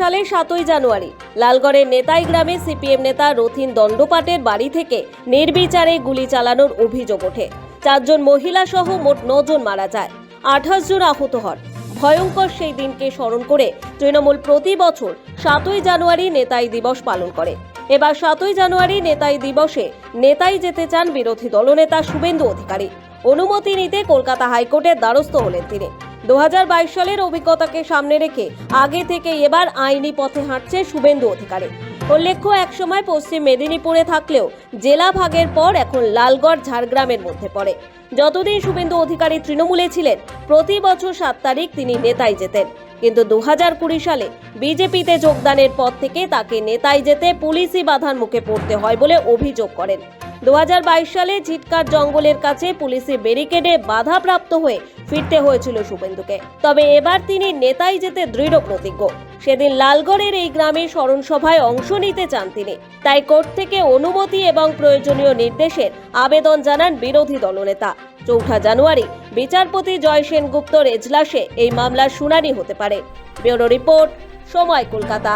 সালে সাতই জানুয়ারি। লালগড়ের নেতাই গ্রামে সিপিএম নেতা রথিন দণ্ডপাটের বাড়ি থেকে নির্বিচারে গুলি চালানোর অভিযোগ ওঠে। চারজন মহিলা সহ মোট নজন মারা যায়। আঠাশ জন আহত হন। ভয়ঙ্কর সেই দিনকে স্মরণ করে তৃণমূল প্রতি বছর সাতই জানুয়ারি নেতাই দিবস পালন করে। এবার সাতই জানুয়ারি নেতাই দিবসে নেতাই যেতে চান বিরোধী দলনেতা শুভেন্দু অধিকারী। অনুমতি নিতে কলকাতা হাইকোর্টের দ্বারস্থ হলেন তিনি। দু হাজার বাইশ সালের অভিজ্ঞতাকে সামনে রেখে আগে থেকে এবার আইনি পথে হাঁটছে শুভেন্দু অধিকারী। উল্লেখ্য, একসময় পশ্চিম মেদিনীপুরে থাকলেও জেলা ভাগের পর এখন লালগড়, ঝাড়গ্রামের মধ্যে পড়ে। যতদিন শুভেন্দু অধিকারী তৃণমূলে ছিলেন, প্রতি বছর সাত তারিখ তিনি নেতাই যেতেন। কিন্তু দু কুড়ি সালে বিজেপিতে যোগদানের পর থেকে তাকে নেতাই যেতে পুলিশি বাধার মুখে পড়তে হয় বলে অভিযোগ করেন। দু হাজার বাইশ সালে ঝিটকার জঙ্গলের কাছে পুলিশি ব্যারিকেডে বাধাপ্রাপ্ত হয়ে ফিরতে হয়েছিল শুভেন্দুকে। তবে এবার তিনি নেতাই যেতে দৃঢ় প্রতিজ্ঞ। সেদিন লালগড়ের এই গ্রামে স্মরণসভায় অংশ নিতে চান তিনি। তাই কোর্ট থেকে অনুমতি এবং প্রয়োজনীয় নির্দেশের আবেদন জানান বিরোধী দলনেতা। চৌঠা জানুয়ারি বিচারপতি জয় সেনগুপ্তর এজলাসে এই মামলার শুনানি হতে পারে। ব্যুরো রিপোর্ট, সময় কলকাতা।